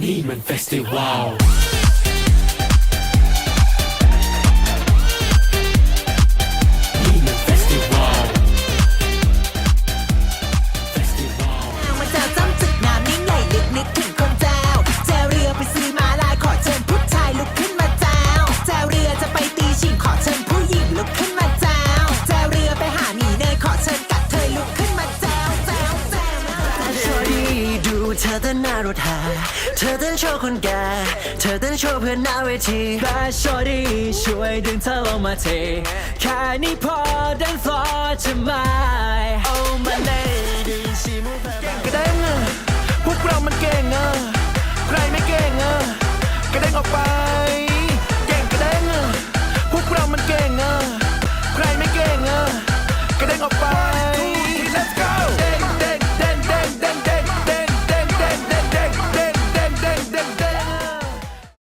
你们 Festival。 เธอเต้นหน้ารถหา เธอเต้นโชว์คนแก่ เธอเต้นโชว์เพื่อนหน้าเวทีแบดชอดีช่วยดึงเธอลงมาเทแค่นี้พอดันฟลอร์จะไม่ Oh my lady she move her เก่งก็ได้เงอพวกเรามันเก่งอะใครไม่เก่งเงออ